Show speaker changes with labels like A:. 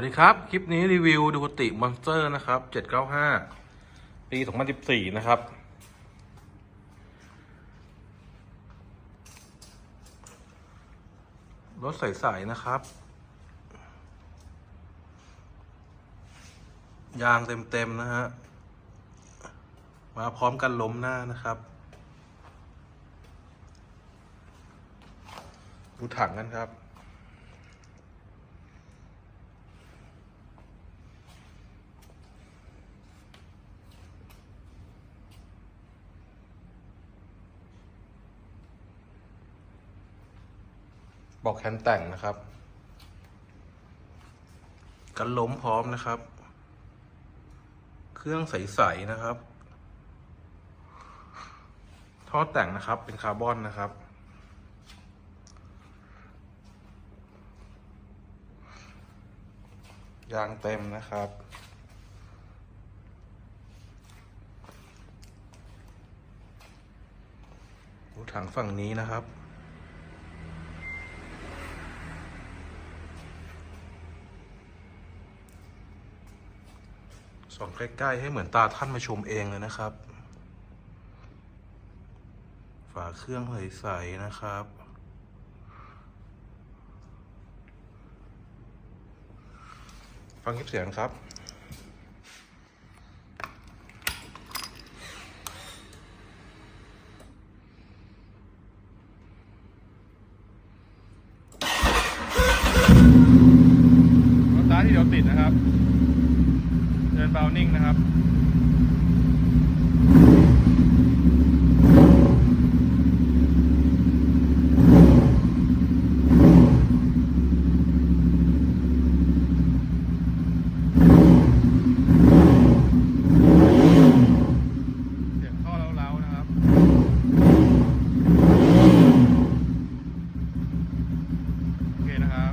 A: วัสดีครับ คลิปนี้รีวิวดูติมอนสเตอร์นะครับ 795 ปี 2014 นะครับ รถใสๆนะครับ ยางเต็ม ๆ นะฮะ มาพร้อมกันล้มหน้านะครับ ดูถังกันครับ อกแคนแต่งนะครับ กันล้มพร้อมนะครับ เครื่องใสๆนะครับ ท่อแต่งนะครับเป็นคาร์บอนนะครับยางเต็มนะครับ ดูถังฝั่งนี้นะครับ ส่องใกล้ ๆ ให้เหมือนตาท่านมาชมเองเลยนะครับ ฝาเครื่องใสๆนะครับ ฟังคลิปเสียงครับรถตาร์ทที่เดี๋ยวติดนะครับ เดินเบานิ่งนะครับเสียงท่อเล้าๆนะครับโอเคนะครับ